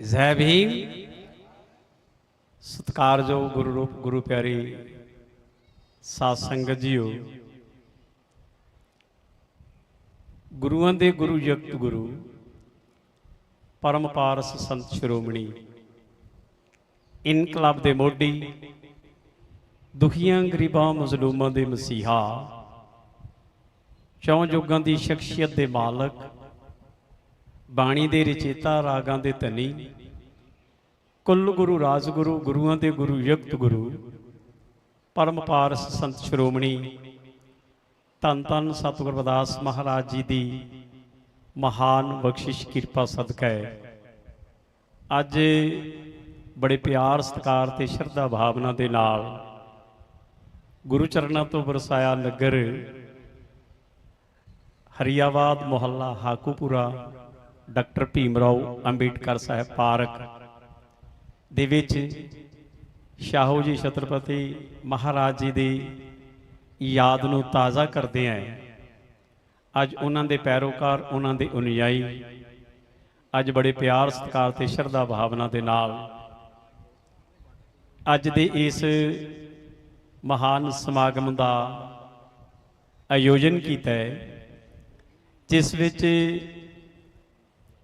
ਜੈ ਭੀਮ ਸਤਿਕਾਰਯੋਗ ਗੁਰੂ ਰੂਪ ਗੁਰੂ ਪਿਆਰੀ ਸਾਧ ਸੰਗਤ ਜੀਓ। ਗੁਰੂਆਂ ਦੇ ਗੁਰੂ ਜਗਤ ਗੁਰੂ ਪਰਮ ਪਾਰਸ ਸੰਤ ਸ਼੍ਰੋਮਣੀ, ਇਨਕਲਾਬ ਦੇ ਮੋਢੀ, ਦੁਖੀਆਂ ਗਰੀਬਾਂ ਮਜ਼ਲੂਮਾਂ ਦੇ ਮਸੀਹਾ, ਚੌਂ ਯੁੱਗਾਂ ਦੀ ਸ਼ਖਸੀਅਤ ਦੇ ਮਾਲਕ ਬਾਣੀ ਦੇ ਰਚੇਤਾ ਰਾਗਾਂ ਦੇ ਧਨੀ। ਕੁੱਲ ਗੁਰੂ ਰਾਜਗੁਰੂ ਗੁਰੂਆਂ ਦੇ ਗੁਰੂ ਯਗਤ ਗੁਰੂ। ਪਰਮ ਪਾਰਸ ਸੰਤ ਸ਼੍ਰੋਮਣੀ ਧੰਨ ਧੰਨ ਸਤਿਗੁਰ ਰਵਿਦਾਸ ਮਹਾਰਾਜ ਜੀ ਦੀ ਮਹਾਨ ਬਖਸ਼ਿਸ਼ ਕਿਰਪਾ ਸਦਕਾ ਹੈ। ਅੱਜ ਬੜੇ ਪਿਆਰ, ਸਤਿਕਾਰ ਤੇ ਸ਼ਰਧਾ ਭਾਵਨਾ ਦੇ ਨਾਲ ਗੁਰੂ ਚਰਨਾਂ ਤੋਂ ਵਰਸਾਇਆ ਨਗਰ ਹਰੀਆਬਾਦ ਮੁਹੱਲਾ ਹਾਕੂਪੁਰਾ ਡਾਕਟਰ ਭੀਮ ਰਾਓ ਅੰਬੇਡਕਰ ਸਾਹਿਬ ਪਾਰਕ, ਦੇ ਵਿੱਚ ਸ਼ਾਹੂ ਜੀ ਛਤਰਪਤੀ ਮਹਾਰਾਜ ਜੀ ਦੀ ਯਾਦ ਨੂੰ ਤਾਜ਼ਾ ਕਰਦੇ ਆਂ ਅੱਜ ਉਹਨਾਂ ਦੇ ਪੈਰੋਕਾਰ, ਉਹਨਾਂ ਦੇ ਅਨੁਯਾਈ, ਅੱਜ ਬੜੇ ਪਿਆਰ, ਸਤਿਕਾਰ ਤੇ ਸ਼ਰਧਾ ਭਾਵਨਾ ਦੇ ਨਾਲ ਅੱਜ ਦੇ ਇਸ ਮਹਾਨ ਸਮਾਗਮ ਦਾ ਆਯੋਜਨ ਕੀਤਾ ਹੈ, ਜਿਸ ਵਿੱਚ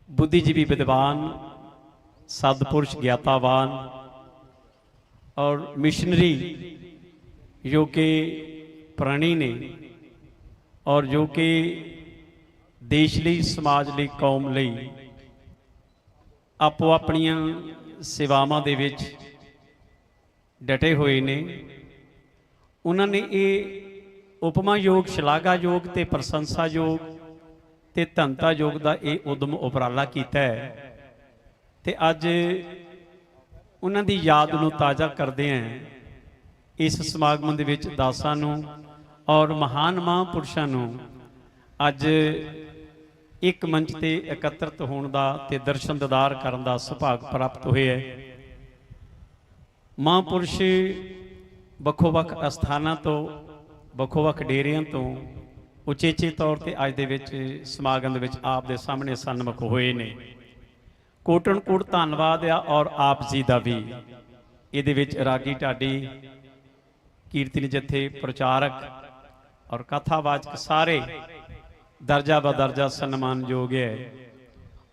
ਬੁੱਧੀਜੀਵੀ ਵਿਦਵਾਨ, ਸਤਪੁਰਸ਼ ਗਿਆਤਾਵਾਨ ਔਰ ਮਿਸ਼ਨਰੀ ਜੋ ਕਿ ਪ੍ਰਾਣੀ ਨੇ ਔਰ ਜੋ ਕਿ ਦੇਸ਼ ਲਈ, ਸਮਾਜ ਲਈ, ਕੌਮ ਲਈ ਆਪੋ ਆਪਣੀਆਂ ਸੇਵਾਵਾਂ ਦੇ ਵਿੱਚ ਡਟੇ ਹੋਏ ਨੇ। ਉਹਨਾਂ ਨੇ ਇਹ ਉਪਮਾਯੋਗ, ਸ਼ਲਾਘਾਯੋਗ ਤੇ ਪ੍ਰਸ਼ੰਸਾਯੋਗ ਤੇ ਧੰਤਾ ਯੋਗ ਦਾ ਇਹ ਉਦਮ ਉਪਰਾਲਾ ਕੀਤਾ ਹੈ। ਤੇ ਅੱਜ ਉਹਨਾਂ ਦੀ ਯਾਦ ਨੂੰ ਤਾਜ਼ਾ ਕਰਦੇ ਆਂ ਇਸ ਸਮਾਗਮ ਦੇ ਵਿੱਚ ਦਾਸਾਂ ਨੂੰ ਔਰ ਮਹਾਨ ਮਹਾਂਪੁਰਸ਼ਾਂ ਨੂੰ ਅੱਜ ਇੱਕ ਮੰਚ ਤੇ ਇਕੱਤਰਤ ਹੋਣ ਦਾ ਤੇ ਦਰਸ਼ਨ ਦਿਦਾਰ ਕਰਨ ਦਾ ਸੁਭਾਗ ਪ੍ਰਾਪਤ ਹੋਇਆ ਹੈ। ਮਹਾਂਪੁਰਸ਼ ਵੱਖੋ-ਵੱਖ ਅਸਥਾਨਾਂ ਤੋਂ ਵੱਖੋ-ਵੱਖ ਡੇਰਿਆਂ ਤੋਂ ਉਚੇਚੇ ਤੌਰ ਤੇ ਅੱਜ ਦੇ ਵਿੱਚ ਸਮਾਗਮ ਦੇ ਵਿੱਚ ਆਪ ਦੇ ਸਾਹਮਣੇ ਸਨਮੁਖ ਹੋਏ ਨੇ। ਕੋਟਨ ਕੋਟ ਧੰਨਵਾਦ ਆ ਔਰ ਆਪ ਜੀ ਦਾ ਵੀ। ਇਹਦੇ ਵਿੱਚ ਰਾਗੀ ਢਾਡੀ, ਕੀਰਤਨੀ ਜਥੇ ਪ੍ਰਚਾਰਕ ਔਰ ਕਥਾਵਾਚਕ ਸਾਰੇ ਦਰਜਾ ਬਦਰਜਾ ਸਨਮਾਨਯੋਗ ਹੈ।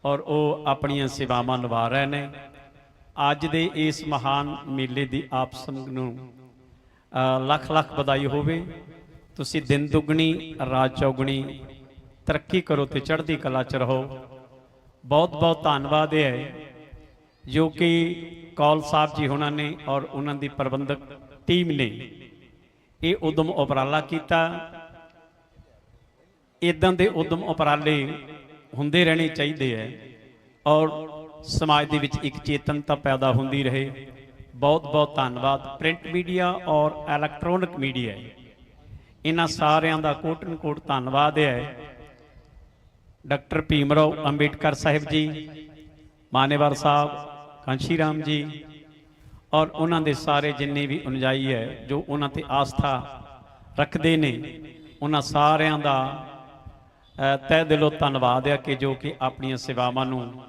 ਔਰ ਉਹ ਆਪਣੀਆਂ ਸੇਵਾਵਾਂ ਨਿਭਾ ਰਹੇ ਨੇ। ਅੱਜ ਦੇ ਇਸ ਮਹਾਨ ਮੇਲੇ ਦੀ ਆਪ ਸੰਗ ਨੂੰ ਲੱਖ ਲੱਖ ਵਧਾਈ ਹੋਵੇ। ਤੁਸੀਂ ਦਿਨ ਦੁੱਗਣੀ, ਰਾਤ ਚੌਗਣੀ, ਤਰੱਕੀ ਕਰੋ ਤੇ ਚੜ੍ਹਦੀ ਕਲਾ ਚ ਰਹੋ। ਬਹੁਤ ਬਹੁਤ ਧੰਨਵਾਦ ਹੈ, ਜੋ ਕਿ ਕੌਲ ਸਾਹਿਬ ਜੀ ਉਹਨਾਂ ਨੇ ਔਰ ਉਹਨਾਂ ਦੀ ਪ੍ਰਬੰਧਕ ਟੀਮ ਨੇ। ਇਹ ਉਦਮ ਉਪਰਾਲਾ ਕੀਤਾ। ਇਦਾਂ ਦੇ ਉਦਮ ਉਪਰਾਲੇ ਹੁੰਦੇ ਰਹਿਣੇ ਚਾਹੀਦੇ ਹੈ ਔਰ ਸਮਾਜ ਦੇ ਵਿੱਚ ਇੱਕ ਚੇਤਨਤਾ ਪੈਦਾ ਹੁੰਦੀ ਰਹੇ। ਬਹੁਤ ਬਹੁਤ ਧੰਨਵਾਦ। ਪ੍ਰਿੰਟ ਮੀਡੀਆ ਔਰ ਇਲੈਕਟ੍ਰੋਨਿਕ ਮੀਡੀਆ ਇਹਨਾਂ ਸਾਰਿਆਂ ਦਾ ਕੋਟਨ ਕੋਟ ਧੰਨਵਾਦ ਹੈ। ਡਾਕਟਰ ਭੀਮਰਾਓ ਅੰਬੇਡਕਰ ਸਾਹਿਬ ਜੀ ਮਾਨੇਵਾਰ ਸਾਹਿਬ ਕਾਂਸ਼ੀ ਰਾਮ ਜੀ ਔਰ ਉਹਨਾਂ ਦੇ ਸਾਰੇ ਜਿੰਨੇ ਵੀ ਅਨੁਜਾਈ ਹੈ ਜੋ ਉਹਨਾਂ ਤੇ ਆਸਥਾ ਰੱਖਦੇ ਨੇ ਉਹਨਾਂ ਸਾਰਿਆਂ ਦਾ ਅ, ਤਹਿ ਦਿਲੋਂ ਧੰਨਵਾਦ ਹੈ ਕਿ ਜੋ ਕਿ ਆਪਣੀਆਂ ਸੇਵਾਵਾਂ ਨੂੰ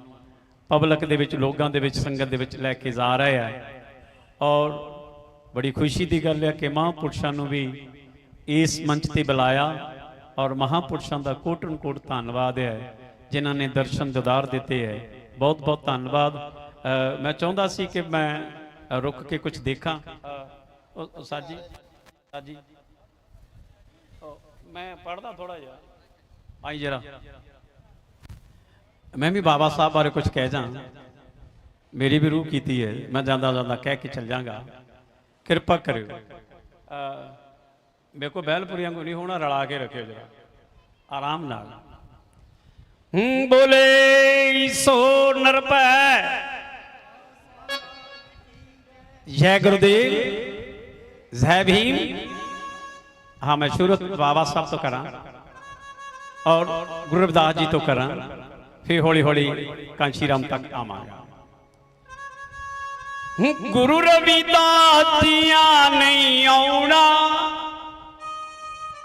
ਪਬਲਿਕ ਦੇ ਵਿੱਚ ਲੋਕਾਂ ਦੇ ਵਿੱਚ ਸੰਗਤ ਦੇ ਵਿੱਚ ਲੈ ਕੇ ਜਾ ਰਹੇ ਆ। ਔਰ ਬੜੀ ਖੁਸ਼ੀ ਦੀ ਗੱਲ ਹੈ ਕਿ ਮਹਾਂਪੁਰਸ਼ਾਂ ਨੂੰ ਵੀ ਇਸ ਮੰਚ ਤੇ ਬੁਲਾਇਆ ਔਰ ਮਹਾਂਪੁਰਸ਼ਾਂ ਦਾ ਕੋਟਨ ਕੋਟ ਧੰਨਵਾਦ ਹੈ, ਜਿਨ੍ਹਾਂ ਨੇ ਦਰਸ਼ਨ ਦਿਦਾਰ ਦਿੱਤੇ ਹੈ। ਬਹੁਤ ਬਹੁਤ ਧੰਨਵਾਦ ਮੈਂ ਚਾਹੁੰਦਾ ਸੀ ਕਿ ਮੈਂ ਰੁਕ ਕੇ ਕੁਝ ਦੇਖਾਂ। ਸਾਜੀ ਸਾਜੀ। ਮੈਂ ਪੜਦਾ ਥੋੜਾ ਜਿਹਾ। ਆਈ ਜਰਾ। ਮੈਂ ਵੀ ਬਾਬਾ ਸਾਹਿਬ ਬਾਰੇ ਕੁਝ ਕਹਿ ਜਾਂ। ਮੇਰੀ ਵੀ ਰੂਹ ਕੀਤੀ ਹੈ। ਮੈਂ ਜਾਂਦਾ ਜਾਂਦਾ ਕਹਿ ਕੇ ਚੱਲ ਜਾਗਾ। ਕਿਰਪਾ ਕਰਿਓ। ਮੇਰੇ ਕੋ ਬੈਲਪੁਰੀਆਂ ਕੋ ਨਹੀਂ, ਹੋਣਾ ਰਲਾ ਕੇ ਰੱਖਿਓ ਜਰਾ। ਆਰਾਮ ਨਾਲ। ਬੋਲੇ ਸੋ ਨਰਪੈ। ਜੈ ਗੁਰਦੇਵ, ਜੈ ਭੀਮ। ਹਾਂ, ਮੈਂ ਸ਼ੁਰੂ ਬਾਬਾ ਸਾਹਿਬ ਤੋਂ ਕਰਾਂ। ਔਰ ਗੁਰੂ ਰਵਿਦਾਸ ਜੀ ਤੋਂ ਕਰਾਂ। ਫਿਰ ਹੌਲੀ ਹੌਲੀ ਕਾਂਸ਼ੀ ਰਾਮ ਤੱਕ ਆਵਾਂਗਾ। ਗੁਰੂ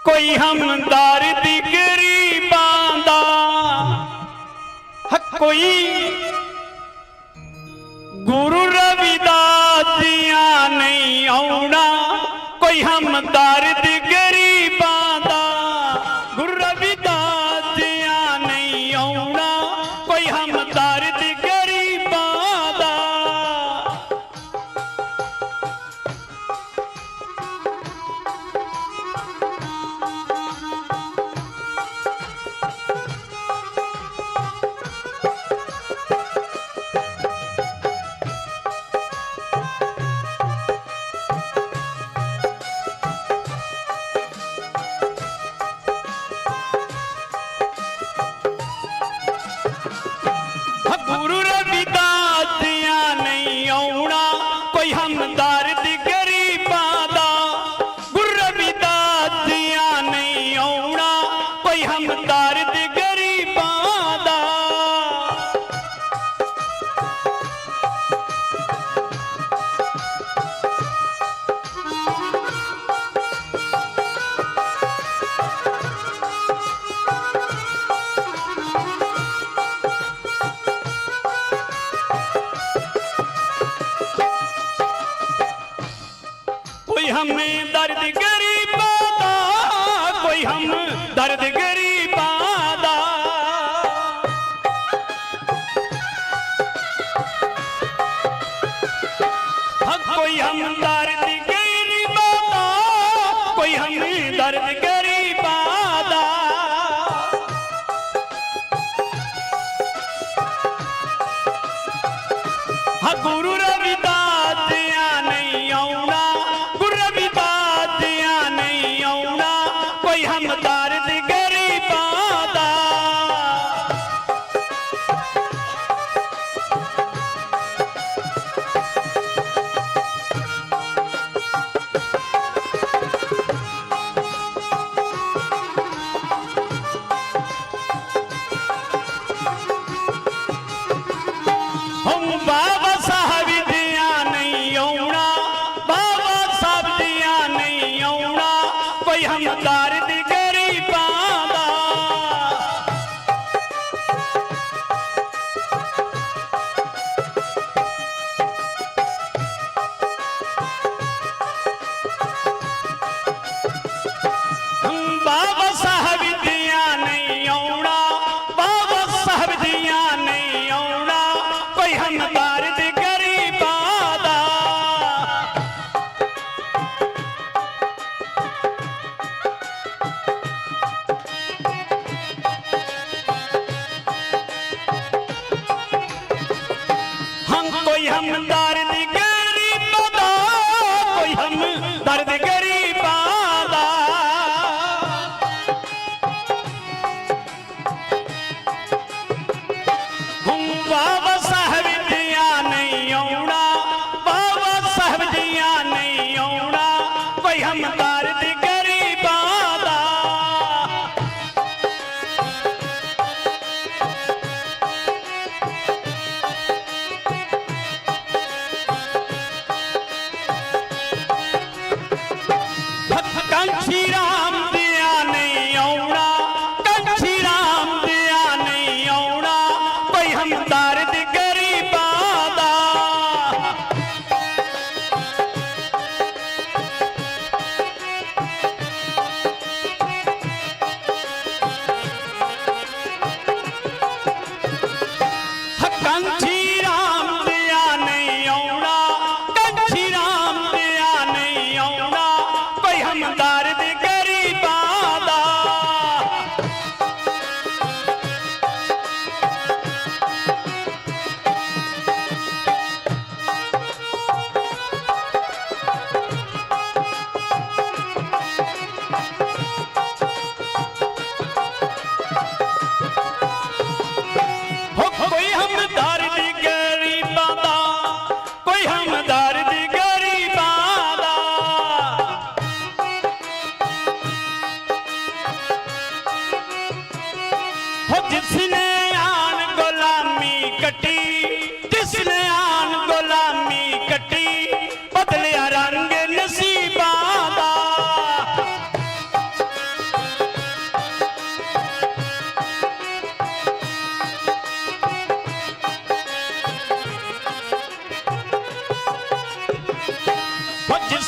ਕੋਈ ਹਮਦਾਰ ਦੀ ਗਰੀਬਾਂ ਦਾ ਹੱਕ, ਕੋਈ ਗੁਰੂ ਰਵਿਦਾਸ ਜੀਆਂ ਨਹੀਂ ਆਉਣਾ। ਕੋਈ ਹਮਦਾਰ ਦੀ ਦਰਦ ਗਰੀਬਾਂ ਦਾ कोई हम दर्द गरीबा कोई हम दर्द गरीब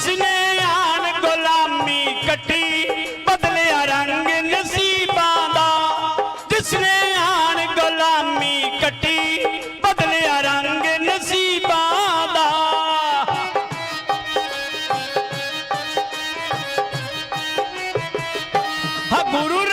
ਜਿਸਨੇ ਆਨ ਗੁਲਾਮੀ ਕੱਟੀ, ਬਦਲਿਆ ਰੰਗ ਨਸੀਬਾਂ ਦਾ। ਜਿਸਨੇ ਆਨ ਗੁਲਾਮੀ ਕੱਟੀ, ਬਦਲਿਆ ਰੰਗ ਨਸੀਬਾਂ ਦਾ। ਹਾ ਗੁਰੂ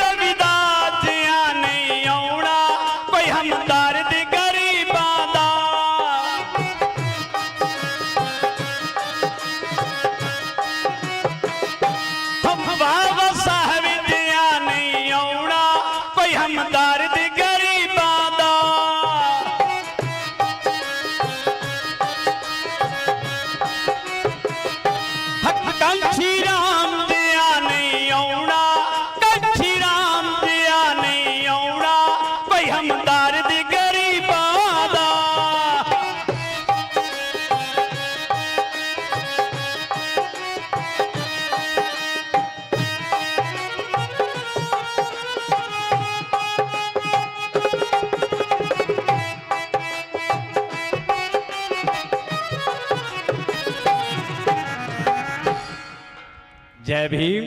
ਜੈ ਭੀਮ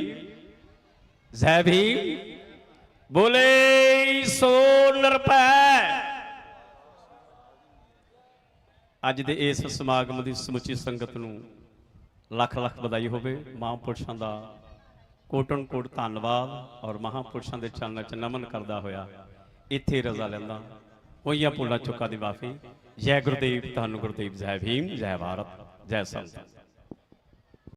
ਜੈ ਬੋਲੇ ਸੋ ਨਰਪੈ ਅੱਜ ਦੇ ਇਸ ਸਮਾਗਮ ਦੀ ਸਮੁੱਚੀ ਸੰਗਤ ਨੂੰ ਲੱਖ ਲੱਖ ਵਧਾਈ ਹੋਵੇ। ਮਹਾਂਪੁਰਸ਼ਾਂ ਦਾ ਕੋਟਨ ਕੋਟ ਧੰਨਵਾਦ ਔਰ ਮਹਾਂਪੁਰਸ਼ਾਂ ਦੇ ਚਰਨਾਂ 'ਚ ਨਮਨ ਕਰਦਾ ਹੋਇਆ ਇੱਥੇ ਰਜ਼ਾ ਲੈਂਦਾ। ਹੋਈਆਂ ਭੁੱਲਾਂ ਚੁੱਕਾ ਦੀ ਮਾਫੀ। ਜੈ ਗੁਰਦੇਵ ਤੁਹਾਨੂੰ ਗੁਰਦੇਵ, ਜੈ ਭੀਮ, ਜੈ ਭਾਰਤ, ਜੈ ਸੰਤ।